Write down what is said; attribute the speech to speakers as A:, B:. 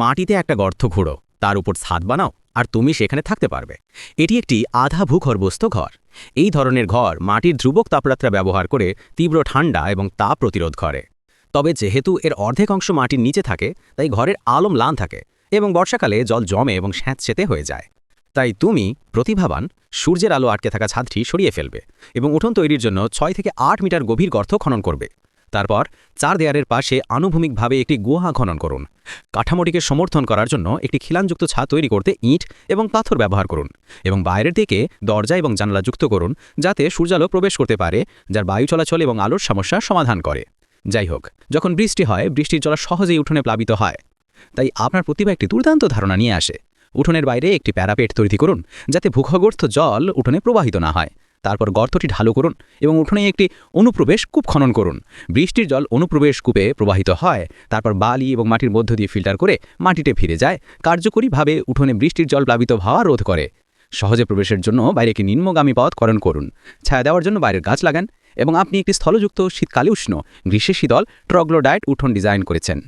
A: মাটিতে একটা গর্ত খুঁড়ো তার উপর ছাদ বানাও, আর তুমি সেখানে থাকতে পারবে। এটি একটি আধা ভূগর্ভস্থ ঘর। এই ধরনের ঘর মাটির ধ্রুবক তাপমাত্রা ব্যবহার করে তীব্র ঠান্ডা এবং তাপ প্রতিরোধ করে। তবে যেহেতু এর অর্ধেক অংশ মাটির নিচে থাকে, তাই ঘরের আলম ম্লান থাকে এবং বর্ষাকালে জল জমে এবং স্যাঁতসেতে হয়ে যায়। তাই তুমি, প্রতিভাবান, সূর্যের আলো আটকে থাকা ছাদটি সরিয়ে ফেলবে এবং উঠোন তৈরির জন্য ছয় থেকে আট মিটার গভীর গর্ত খনন করবে। তারপর চার দেয়ারের পাশে আনুভূমিকভাবে একটি গুহা খনন করুন। কাঠামোটিকে সমর্থন করার জন্য একটি খিলানযুক্ত ছাদ তৈরি করতে ইট এবং পাথর ব্যবহার করুন এবং বাইরের দিকে দরজা এবং জানলা যুক্ত করুন যাতে সূর্যালো প্রবেশ করতে পারে, যার বায়ু চলাচল এবং আলোর সমস্যা সমাধান করে। যাই হোক, যখন বৃষ্টি হয়, বৃষ্টির জল সহজেই উঠোনে প্লাবিত হয়। তাই আপনার প্রতিভা একটি দুর্দান্ত ধারণা নিয়ে আসে। উঠোনের বাইরে একটি প্যারাপেট তৈরি করুন যাতে ভূখগর্থ জল উঠোনে প্রবাহিত না হয়। তারপর গর্তটি ঢালু করুন এবং উঠোনে একটি অনুপ্রবেশ কূপ খনন করুন। বৃষ্টির জল অনুপ্রবেশ কূপে প্রবাহিত হয়। তারপর বালি এবং মাটির মধ্য দিয়ে ফিল্টার করে মাটিতে ফিরে যায়। কার্যকরীভাবে উঠোনে বৃষ্টির জল প্লাবিত হওয়া রোধ করে। সহজে প্রবেশের জন্য বাইরে একটি নিম্নগামী পথ করণ করুন। ছায়া দেওয়ার জন্য বাইরের গাছ লাগান এবং আপনি একটি স্থলযুক্ত শীতকালে উষ্ণ গ্রীষ্মে শীতল, ট্রগ্লোডাইট উঠোন ডিজাইন করেছেন।